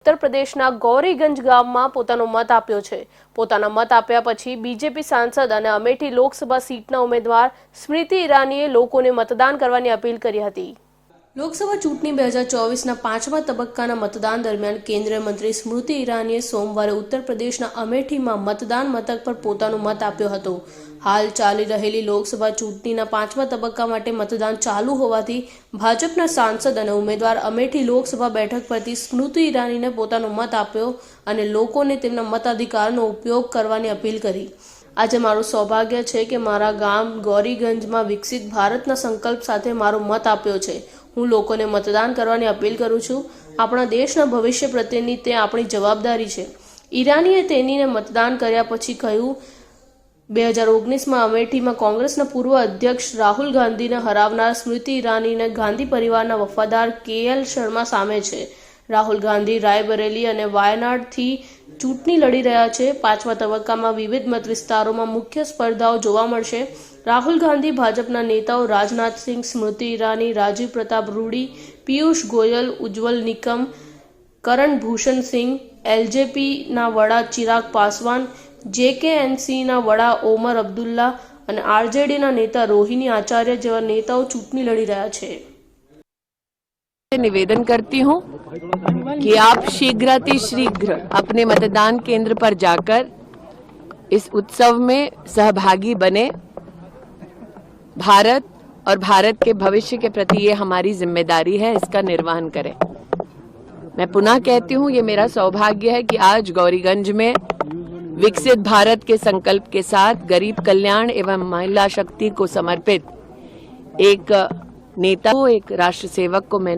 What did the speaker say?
ઉત્તર પ્રદેશના ગૌરીગંજ ગામમાં પોતાનો મત આપ્યો છે. પોતાના મત આપ્યા પછી બીજેપી સાંસદ અને અમેઠી લોકસભા સીટના ઉમેદવાર સ્મૃતિ ઈરાનીએ લોકોને મતદાન કરવાની અપીલ કરી હતી. લોકસભા ચૂંટણી બે હજાર ચોવીસના પાંચમા તબક્કાના મતદાન દરમિયાન કેન્દ્રીય મંત્રી સ્મૃતિ ઈરાનીએ સોમવારે ઉત્તર પ્રદેશના અમેઠીમાં મતદાન મથક પર પોતાનો મત આપ્યો હતો. હાલ ચાલી રહેલી લોકસભા ચૂંટણીના પાંચમા તબક્કા માટે મતદાન ચાલુ હોવાથી ભાજપના સાંસદ અને ઉમેદવાર અમેઠી લોકસભા બેઠક પરથી સ્મૃતિ ઈરાનીને પોતાનો મત આપ્યો અને લોકોને તેમના મતાધિકારનો ઉપયોગ કરવાની અપીલ કરી. આજે મારું સૌભાગ્ય છે કે મારા ગામ ગૌરીગંજમાં વિકસિત ભારતના સંકલ્પ સાથે મારો મત આપ્યો છે. હું લોકોને મતદાન કરવાની અપીલ કરું છું. આપણા દેશના ભવિષ્ય પ્રત્યેની તે આપણી જવાબદારી છે. ઈરાનીએ તેનીને મતદાન કર્યા પછી કહ્યું, બે હજાર ઓગણીસમાં અમેઠીમાં કોંગ્રેસના પૂર્વ અધ્યક્ષ રાહુલ ગાંધીને હરાવનાર સ્મૃતિ ઈરાનીને ગાંધી પરિવારના વફાદાર કે એલ શર્મા સામે છે. રાહુલ ગાંધી રાયબરેલી અને વાયનાડથી ચૂંટણી લડી રહ્યા છે. પાંચમા તબક્કામાં વિવિધ મત વિસ્તારોમાં મુખ્ય સ્પર્ધાઓ જોવા મળશે. રાહુલ ગાંધી, ભાજપના નેતાઓ રાજનાથસિંહ સ્મૃતિ ઈરાની, રાજીવ પ્રતાપ રૂડી, પિયુષ ગોયલ, ઉજ્જવલ નિકમ, કરણ ભૂષણ સિંહ, એલજેપીના વડા ચિરાગ પાસવાન, જેકેએનસીના વડા ઓમર અબ્દુલ્લા અને આરજેડીના નેતા રોહિણી આચાર્ય જેવા નેતાઓ ચૂંટણી લડી રહ્યા છે. નિવેદન કરતી હું. कि आप शीघ्रातिशीघ्र अपने मतदान केंद्र पर जाकर इस उत्सव में सहभागी बने। भारत और भारत के भविष्य के प्रति ये हमारी ज़िम्मेदारी है, इसका निर्वहन करें। मैं पुनः कहती हूँ, ये मेरा सौभाग्य है कि आज गौरीगंज में विकसित भारत के संकल्प के साथ गरीब कल्याण एवं महिला शक्ति को समर्पित एक नेता को, एक राष्ट्र सेवक को मैंने